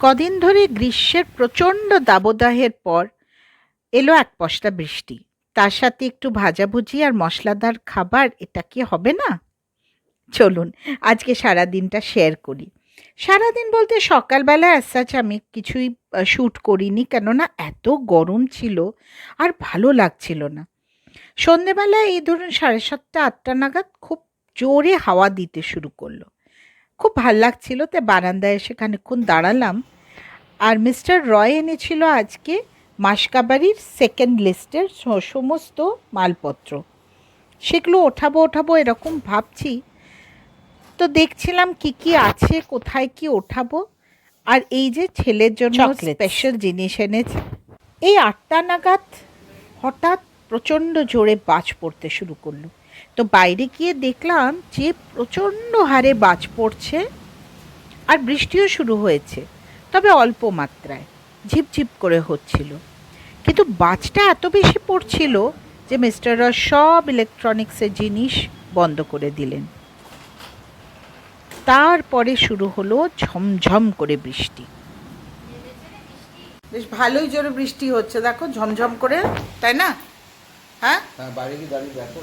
কদিন ধরে গ্রীষ্মের প্রচণ্ড দাবদাহের পর এলো এক পশলা বৃষ্টি। তার সাথে একটু ভাজাভুজি আর মশলাদার খাবার, এটা কি হবে না? চলুন, আজকে সারা দিনটা শেয়ার করি। সারাদিন বলতে সকালবেলা অ্যাসাচ আমি কিছুই শ্যুট করিনি, কেননা এত গরম ছিল আর ভালো লাগছিল না। সন্ধেবেলায় এই ধরুন সাড়ে সাতটা, আটটা নাগাদ খুব জোরে হাওয়া দিতে শুরু করল। খুব ভালো লাগছিল তাই বারান্দায় এসে খানিকক্ষণ দাঁড়ালাম। আর মিস্টার রয় এনেছিল আজকে মাসকাবাড়ির সেকেন্ড লিস্টের সমস্ত মালপত্র। সেগুলো ওঠাবো ওঠাবো এরকম ভাবছি। তো দেখছিলাম কি কি আছে কোথায় কি ওঠাবো। আর এই যে ছেলের জন্য. স্পেশাল জিনিস এনেছে। এই আটটা নাগাদ হঠাৎ প্রচণ্ড জোরে বাজ পড়তে শুরু করল। তো বাইরে গিয়ে দেখলাম যে প্রচণ্ড হারে বাজ পড়ছে আর বৃষ্টিও শুরু হয়েছে। তবে অল্প মাত্রায়। ঝিপঝিপ করে হচ্ছিল। কিন্তু বাজটা এত বেশি পড়ছিল যে মিস্টাররা সব ইলেকট্রনিক্সের জিনিস বন্ধ করে দিলেন। তারপরে শুরু হলো ঝমঝম করে বৃষ্টি। বেশ ভালোই জোরে বৃষ্টি হচ্ছে দেখো ঝমঝম করে তাই না? হ্যাঁ? হ্যাঁ বাইরে গিয়ে দাঁড়িয়ে দেখো।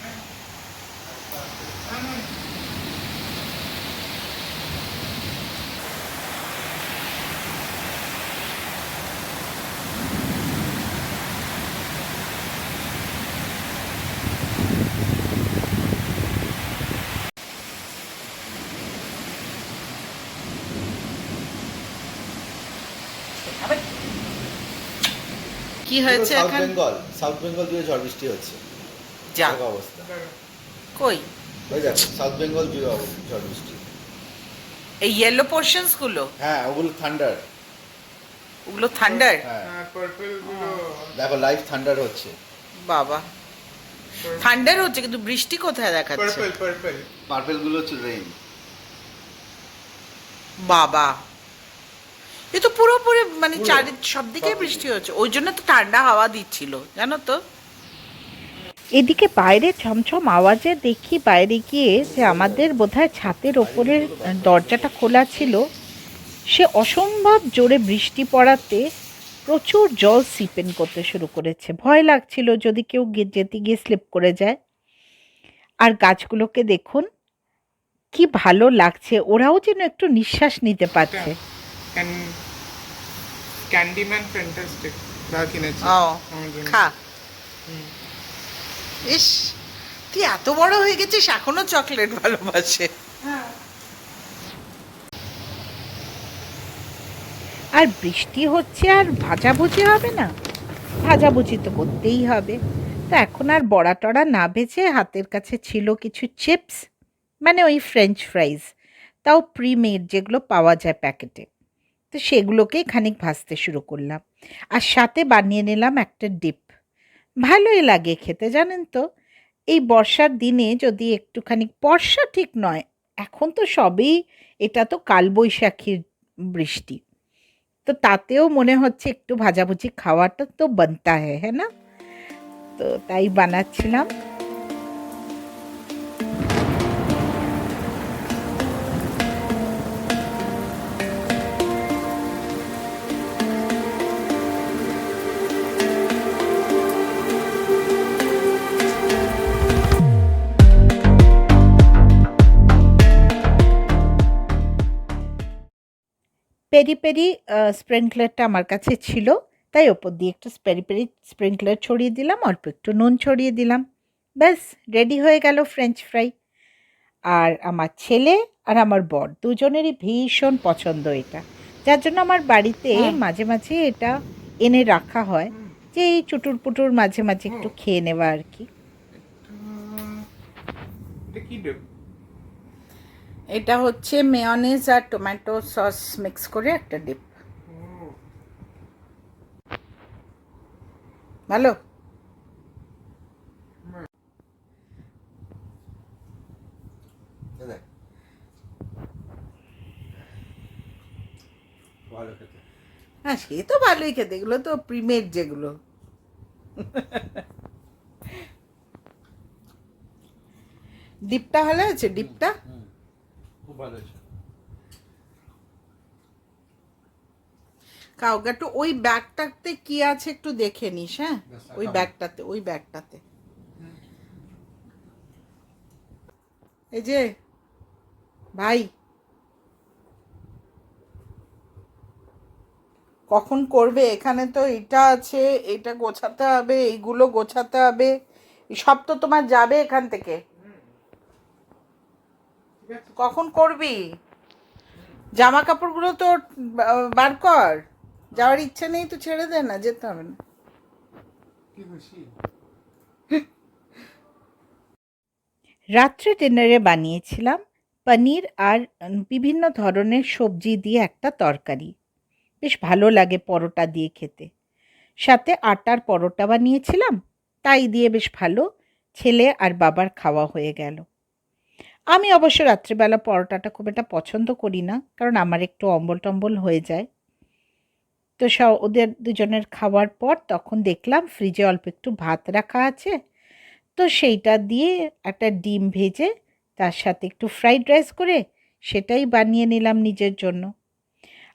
কি হয়েছে সাউথ এখন? বেঙ্গল সাউথ বেঙ্গল জুড়ে ঝড় বৃষ্টি হচ্ছে। যা। এরকম অবস্থা। কই? ওই দেখো সাউথ বেঙ্গল জুড়ে অব- ঝড় বৃষ্টি। এই ইয়েলো পোর্শনসগুলো? হ্যাঁ ওগুলো থান্ডার ওগুলো থান্ডার হ্যাঁ। পার্পলগুলো। দেখো লাইভ থান্ডার হচ্ছে। বাবা। থান্ডার হচ্ছে কিন্তু বৃষ্টি কোথায় দেখাচ্ছে? পার্পল পার্পল পার্পেলগুলো হচ্ছে রেইন বাবা। এ তো পুরোপুরি মানে। চারি সব দিকে বৃষ্টি হচ্ছে। ওই জন্য তো ঠান্ডা হাওয়া দিচ্ছিল জানো তো? এদিকে বাইরে ছমছম আওয়াজে দেখি বাইরে গিয়ে যে আমাদের বোধহয় ছাতের ওপরের দরজাটা খোলা ছিল সে অসম্ভব জোরে বৃষ্টি পড়াতে প্রচুর জল সিপেন করতে শুরু করেছে। ভয় লাগছিল যদি কেউ গে- যেতে গিয়ে স্লিপ করে যায়। আর গাছগুলোকে দেখুন কি ভালো লাগছে ওরাও যেন একটু নিঃশ্বাস নিতে পারছে। ক্যান্ডিম্যান ফ্যান্টাস্টিক দা কিনেছি ও আমার জন্য। খা। ইস তুই এত বড় হয়ে গেছিস এখনও চকলেট ভালোবাসে। আর বৃষ্টি হচ্ছে আর ভাজাভুজি হবে না? ভাজাভুজি তো করতেই হবে। তো এখন আর বড়া টড়া না ভেজে হাতের কাছে ছিল কিছু চিপস মানে ওই ফ্রেঞ্চ ফ্রাইজ তাও প্রিমেড যেগুলো পাওয়া যায় প্যাকেটে। তো সেগুলোকেই খানিক ভাজতে শুরু করলাম। আর সাথে বানিয়ে নিলাম একটা ডিপ। ভালোই লাগে খেতে, জানেন তো? এই বর্ষার দিনে যদি একটুখানি বর্ষা ঠিক নয়, এখন তো সবেই, এটা তো কালবৈশাখীর বৃষ্টি। তো তাতেও মনে হচ্ছে একটু ভাজাভুজি খাওয়াটা তো বানতা হ্যাঁ না? তো তাই বানাচ্ছিলাম। পেরি পেরি স্প্রিংকলারটা আমার কাছে ছিল তাই ওপর দিয়ে একটু পেরি পেরি স্প্রিংকলার ছড়িয়ে দিলাম অল্প একটু নুন ছড়িয়ে দিলাম। ব্যাস রেডি হয়ে গেল ফ্রেঞ্চ ফ্রাই আর আমার ছেলে আর আমার বর দুজনেরই ভীষণ পছন্দ এটা। যার জন্য আমার বাড়িতে মাঝে মাঝে এটা এনে রাখা হয় যে এই চুটুর পুটুর মাঝে মাঝে একটু খেয়ে নেওয়া আর কি। এটা হচ্ছে মেয়নেজ আর টমেটো সস মিক্স করে একটা ডিপ। ভালো। হ্যাঁ সে তো ভালোই খেতে এগুলো তো প্রিমেড যেগুলো। ডিপটা ভালো আছে? ডিপটা? ভালো হয়েছে কাউগাটু ওই ব্যাগটাতে কি আছে একটু দেখে নিস হ্যাঁ? ওই ব্যাগটাতে ওই ব্যাগটাতে। এই যে ভাই। কখন করবে? এখানে তো এটা আছে এটা গোছাতে হবে এইগুলো গোছাতে হবে। সব তো তোমার যাবে এখান থেকে। কখন করবি? জামা কাপড়গুলো তো বার কর। যাওয়ার ইচ্ছে নেই তো ছেড়ে দে না যেতে হবে না। রাত্রে ডিনারে বানিয়েছিলাম পনির আর বিভিন্ন ধরনের সবজি দিয়ে একটা তরকারি। বেশ ভালো লাগে পরোটা দিয়ে খেতে। সাথে আটার পরোটা বানিয়েছিলাম তাই দিয়ে বেশ ভালো। ছেলে আর বাবার খাওয়া হয়ে গেল। আমি অবশ্য রাত্রিবেলা পরোটাটা খুব একটা পছন্দ করি না, কারণ আমার একটু অম্বল টম্বল হয়ে যায়। তো সব ওদের দুজনের খাওয়ার পর তখন দেখলাম ফ্রিজে অল্প একটু ভাত রাখা আছে। তো সেইটা দিয়ে একটা ডিম ভেজে তার সাথে একটু ফ্রাইড রাইস করে সেটাই বানিয়ে নিলাম নিজের জন্য।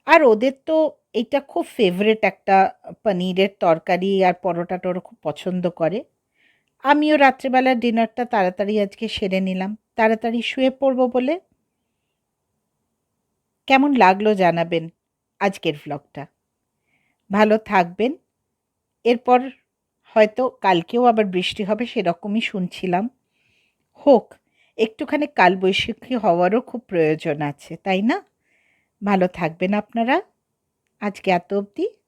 আর ওদের তো এটা খুব ফেভারেট একটা পনিরের তরকারি আর পরোটাটা ওরা খুব পছন্দ করে। আমিও রাত্রেবেলা ডিনারটা তাড়াতাড়ি আজকে সেরে নিলাম। তাড়াতাড়ি শুয়ে পড়ব বলে? কেমন লাগল জানাবেন আজকের ভ্লগটা ভালো থাকবেন। এরপর হয়তো কালকেও আবার বৃষ্টি হবে সেরকমই শুনছিলাম। হোক, একটুখানি কালবৈশাখী হওয়ারও খুব প্রয়োজন আছে, তাই না? ভালো থাকবেন আপনারা। আজকে এত অবধি।